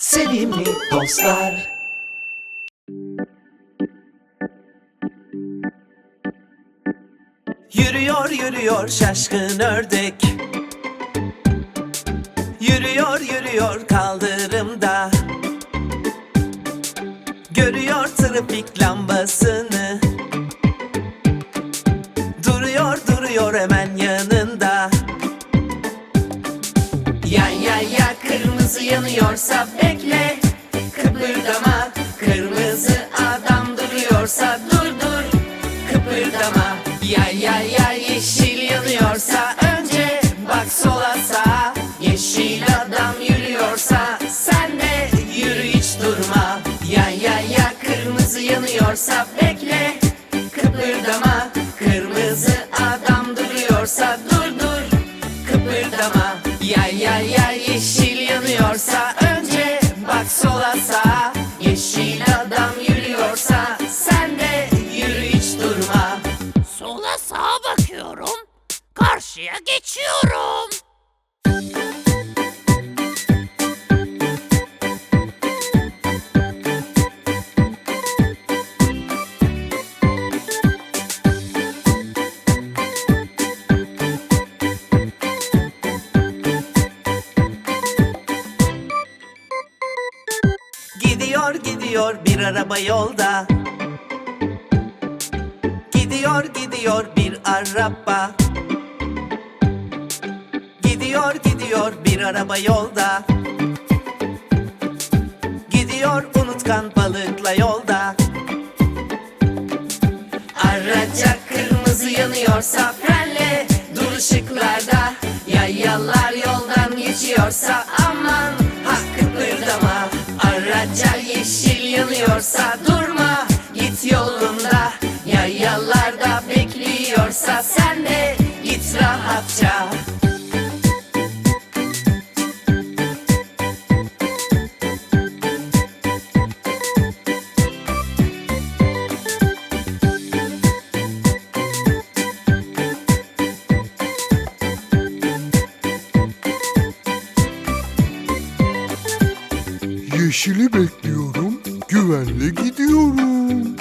Sevimli dostlar. Yürüyor yürüyor şaşkın ördek. Yürüyor yürüyor kaldırımda. Görüyor trafik lambasını. Duruyor duruyor hemen yanında kırmızı yanıyorsa bekle. Kıpırdama. Kırmızı adam duruyorsa dur dur. Kıpırdama. Ya ya ya yeşil yanıyorsa önce bak sola sağa. Yeşil adam yürüyorsa sen de yürü hiç durma. Ya ya ya kırmızı yanıyorsa bekle. Kıpırdama. Kırmızı adam duruyorsa dur sağa bakıyorum. Karşıya geçiyorum. Gidiyor gidiyor bir araba yolda Gidiyor gidiyor bir araba. Gidiyor gidiyor bir araba yolda. Gidiyor unutkan balıkla yolda. Araca kırmızı yanıyorsa frenle Dur ışıklarda Yayalar yoldan geçiyorsa aman ha kıpırdama Araca yeşil yanıyorsa durma bekliyorsa sen de git rahatça Yeşili bekliyorum, güvenle gidiyorum.